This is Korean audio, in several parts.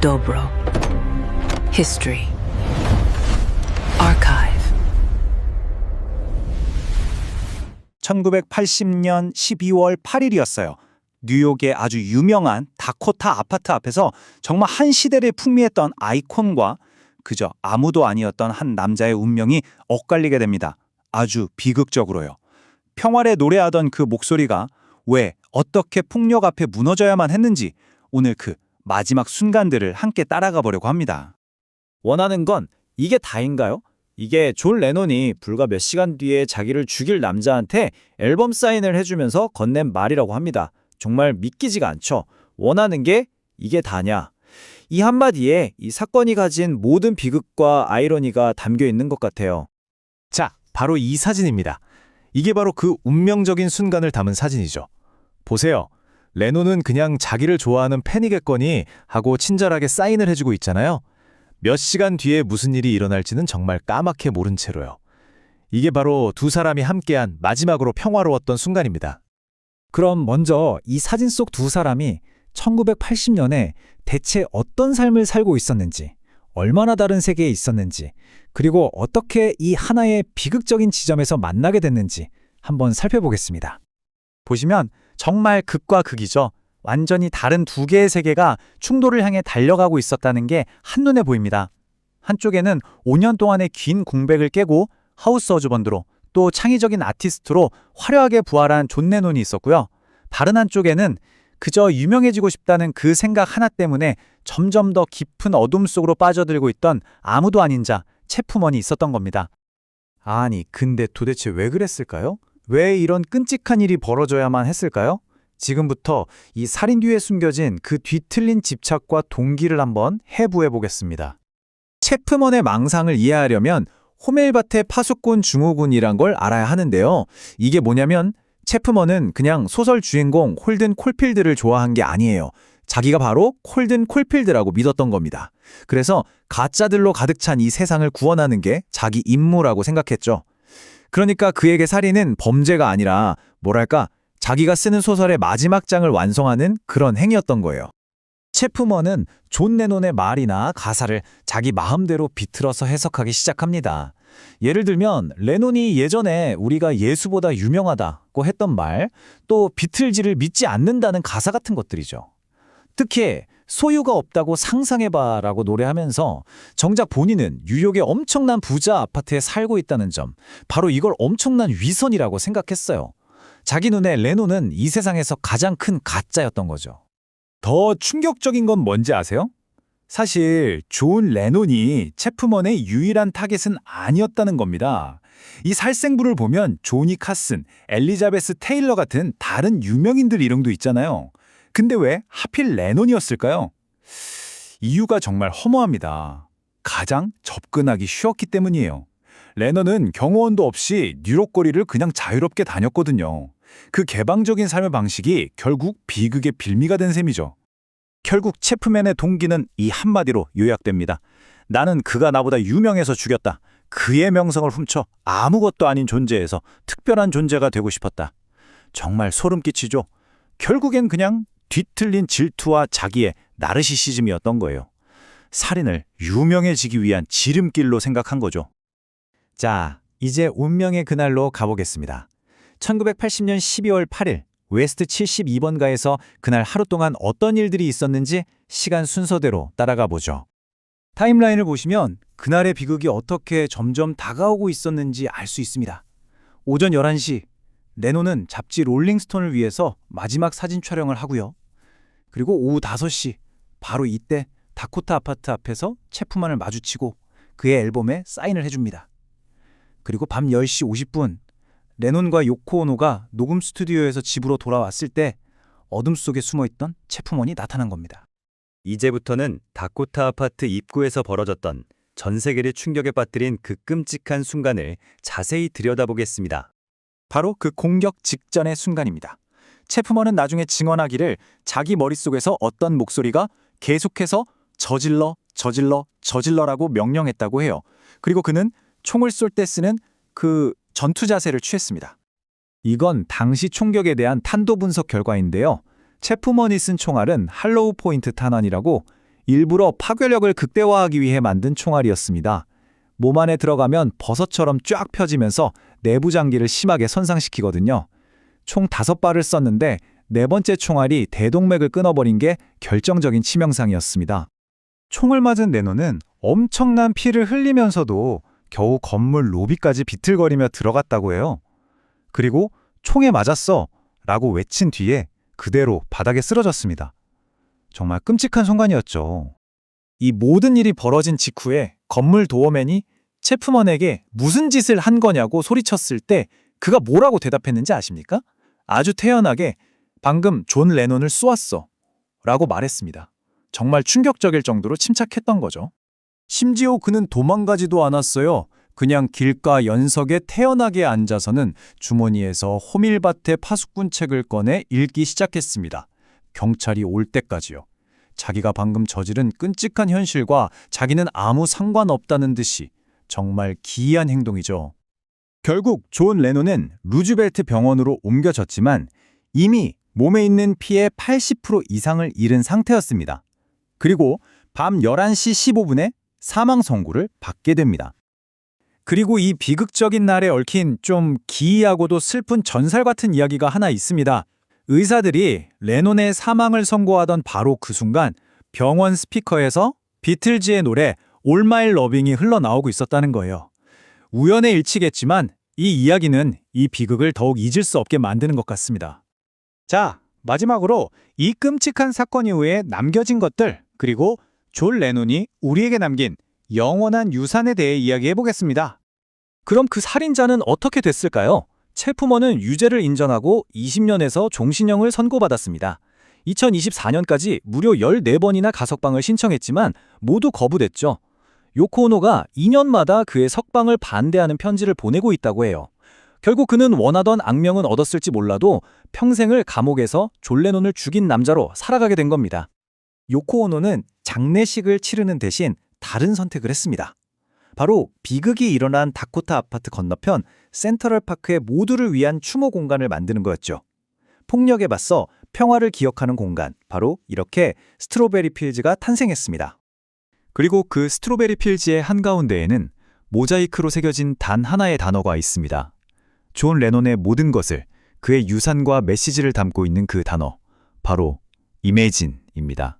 Dobro. History. Archive. 1980년 12월 8일이었어요. 뉴욕의 아주 유명한 다코타 아파트 앞에서 정말 한 시대를 풍미했던 아이콘과 그저 아무도 아니었던 한 남자의 운명이 엇갈리게 됩니다. 아주 비극적으로요. 평화를 노래하던 그 목소리가 왜 어떻게 폭력 앞에 무너져야만 했는지 오늘 그 마지막 순간들을 함께 따라가 보려고 합니다. 원하는 건 이게 다인가요? 이게 존 레논이 불과 몇 시간 뒤에 자기를 죽일 남자한테 앨범 사인을 해주면서 건넨 말이라고 합니다. 정말 믿기지가 않죠. 원하는 게 이게 다냐? 이 한마디에 이 사건이 가진 모든 비극과 아이러니가 담겨 있는 것 같아요. 자, 바로 이 사진입니다. 이게 바로 그 운명적인 순간을 담은 사진이죠. 보세요. 레노는 그냥 자기를 좋아하는 팬이겠거니 하고 친절하게 사인을 해주고 있잖아요. 몇 시간 뒤에 무슨 일이 일어날지는 정말 까맣게 모른 채로요. 이게 바로 두 사람이 함께한 마지막으로 평화로웠던 순간입니다. 그럼 먼저 이 사진 속 두 사람이 1980년에 대체 어떤 삶을 살고 있었는지, 얼마나 다른 세계에 있었는지, 그리고 어떻게 이 하나의 비극적인 지점에서 만나게 됐는지 한번 살펴보겠습니다. 보시면 정말 극과 극이죠. 완전히 다른 두 개의 세계가 충돌을 향해 달려가고 있었다는 게 한눈에 보입니다. 한쪽에는 5년 동안의 긴 공백을 깨고 하우스 어즈번드로 또 창의적인 아티스트로 화려하게 부활한 존 레논이 있었고요. 다른 한쪽에는 그저 유명해지고 싶다는 그 생각 하나 때문에 점점 더 깊은 어둠 속으로 빠져들고 있던 아무도 아닌 자, 체프먼이 있었던 겁니다. 아니, 근데 도대체 왜 그랬을까요? 왜 이런 끔찍한 일이 벌어져야만 했을까요? 지금부터 이 살인 뒤에 숨겨진 그 뒤틀린 집착과 동기를 한번 해부해 보겠습니다. 체프먼의 망상을 이해하려면 호멜바테 파수꾼 증후군이란 걸 알아야 하는데요. 이게 뭐냐면 체프먼은 그냥 소설 주인공 홀든 콜필드를 좋아한 게 아니에요. 자기가 바로 콜든 콜필드라고 믿었던 겁니다. 그래서 가짜들로 가득 찬 이 세상을 구원하는 게 자기 임무라고 생각했죠. 그러니까 그에게 살인은 범죄가 아니라 뭐랄까 자기가 쓰는 소설의 마지막 장을 완성하는 그런 행위였던 거예요. 체프먼은 존 레논의 말이나 가사를 자기 마음대로 비틀어서 해석하기 시작합니다. 예를 들면 레논이 예전에 우리가 예수보다 유명하다고 했던 말, 또 비틀즈를 믿지 않는다는 가사 같은 것들이죠. 특히 소유가 없다고 상상해봐 라고 노래하면서 정작 본인은 뉴욕의 엄청난 부자 아파트에 살고 있다는 점, 바로 이걸 엄청난 위선이라고 생각했어요. 자기 눈에 레논은 이 세상에서 가장 큰 가짜였던 거죠. 더 충격적인 건 뭔지 아세요? 사실 존 레논이 체프먼의 유일한 타겟은 아니었다는 겁니다. 이 살생부를 보면 조니 카슨, 엘리자베스 테일러 같은 다른 유명인들 이름도 있잖아요. 근데 왜 하필 레논이었을까요? 이유가 정말 허무합니다. 가장 접근하기 쉬웠기 때문이에요. 레논은 경호원도 없이 뉴욕 거리를 그냥 자유롭게 다녔거든요. 그 개방적인 삶의 방식이 결국 비극의 빌미가 된 셈이죠. 결국 체프맨의 동기는 이 한마디로 요약됩니다. 나는 그가 나보다 유명해서 죽였다. 그의 명성을 훔쳐 아무것도 아닌 존재에서 특별한 존재가 되고 싶었다. 정말 소름 끼치죠. 결국엔 그냥 뒤틀린 질투와 자기의 나르시시즘이었던 거예요. 살인을 유명해지기 위한 지름길로 생각한 거죠. 자, 이제 운명의 그날로 가보겠습니다. 1980년 12월 8일 웨스트 72번가에서 그날 하루 동안 어떤 일들이 있었는지 시간 순서대로 따라가 보죠. 타임라인을 보시면 그날의 비극이 어떻게 점점 다가오고 있었는지 알 수 있습니다. 오전 11시 레노는 잡지 롤링스톤을 위해서 마지막 사진 촬영을 하고요. 그리고 오후 5시 바로 이때 다코타 아파트 앞에서 체프만을 마주치고 그의 앨범에 사인을 해줍니다. 그리고 밤 10시 50분 레논과 요코 오노가 녹음 스튜디오에서 집으로 돌아왔을 때 어둠 속에 숨어있던 체프먼이 나타난 겁니다. 이제부터는 다코타 아파트 입구에서 벌어졌던 전 세계를 충격에 빠뜨린 그 끔찍한 순간을 자세히 들여다보겠습니다. 바로 그 공격 직전의 순간입니다. 체프먼은 나중에 증언하기를 자기 머릿속에서 어떤 목소리가 계속해서 저질러, 저질러, 저질러라고 명령했다고 해요. 그리고 그는 총을 쏠 때 쓰는 그 전투 자세를 취했습니다. 이건 당시 총격에 대한 탄도 분석 결과인데요. 체프먼이 쓴 총알은 할로우 포인트 탄환이라고 일부러 파괴력을 극대화하기 위해 만든 총알이었습니다. 몸 안에 들어가면 버섯처럼 쫙 펴지면서 내부 장기를 심하게 손상시키거든요. 총 다섯 발을 썼는데 네 번째 총알이 대동맥을 끊어버린 게 결정적인 치명상이었습니다. 총을 맞은 레노는 엄청난 피를 흘리면서도 겨우 건물 로비까지 비틀거리며 들어갔다고 해요. 그리고 총에 맞았어 라고 외친 뒤에 그대로 바닥에 쓰러졌습니다. 정말 끔찍한 순간이었죠. 이 모든 일이 벌어진 직후에 건물 도어맨이 체프먼에게 무슨 짓을 한 거냐고 소리쳤을 때 그가 뭐라고 대답했는지 아십니까? 아주 태연하게 방금 존 레논을 쏘았어 라고 말했습니다. 정말 충격적일 정도로 침착했던 거죠. 심지어 그는 도망가지도 않았어요. 그냥 길가 연석에 태연하게 앉아서는 주머니에서 호밀밭의 파수꾼 책을 꺼내 읽기 시작했습니다. 경찰이 올 때까지요. 자기가 방금 저지른 끔찍한 현실과 자기는 아무 상관없다는 듯이 정말 기이한 행동이죠. 결국 존 레논은 루즈벨트 병원으로 옮겨졌지만 이미 몸에 있는 피의 80% 이상을 잃은 상태였습니다. 그리고 밤 11시 15분에 사망 선고를 받게 됩니다. 그리고 이 비극적인 날에 얽힌 좀 기이하고도 슬픈 전설 같은 이야기가 하나 있습니다. 의사들이 레논의 사망을 선고하던 바로 그 순간 병원 스피커에서 비틀즈의 노래 All My Loving이 흘러나오고 있었다는 거예요. 우연의 일치겠지만 이 이야기는 이 비극을 더욱 잊을 수 없게 만드는 것 같습니다. 자, 마지막으로 이 끔찍한 사건 이후에 남겨진 것들, 그리고 존 레논이 우리에게 남긴 영원한 유산에 대해 이야기해 보겠습니다. 그럼 그 살인자는 어떻게 됐을까요? 체프먼은 유죄를 인정하고 20년에서 종신형을 선고받았습니다. 2024년까지 무려 14번이나 가석방을 신청했지만 모두 거부됐죠. 요코오노가 2년마다 그의 석방을 반대하는 편지를 보내고 있다고 해요. 결국 그는 원하던 악명은 얻었을지 몰라도 평생을 감옥에서 존 레논을 죽인 남자로 살아가게 된 겁니다. 요코오노는 장례식을 치르는 대신 다른 선택을 했습니다. 바로 비극이 일어난 다코타 아파트 건너편 센트럴파크의 모두를 위한 추모 공간을 만드는 거였죠. 폭력에 맞서 평화를 기억하는 공간, 바로 이렇게 스트로베리 필즈가 탄생했습니다. 그리고 그 스트로베리 필즈의 한가운데에는 모자이크로 새겨진 단 하나의 단어가 있습니다. 존 레논의 모든 것을 그의 유산과 메시지를 담고 있는 그 단어, 바로 이메진입니다.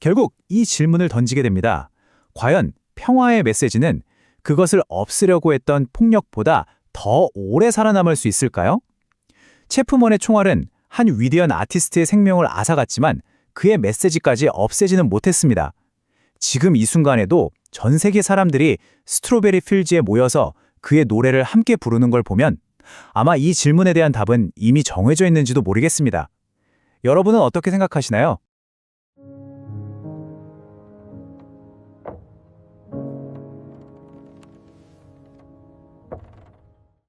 결국 이 질문을 던지게 됩니다. 과연 평화의 메시지는 그것을 없애려고 했던 폭력보다 더 오래 살아남을 수 있을까요? 체프먼의 총알은 한 위대한 아티스트의 생명을 앗아갔지만 그의 메시지까지 없애지는 못했습니다. 지금 이 순간에도 전 세계 사람들이 스트로베리 필즈에 모여서 그의 노래를 함께 부르는 걸 보면 아마 이 질문에 대한 답은 이미 정해져 있는지도 모르겠습니다. 여러분은 어떻게 생각하시나요?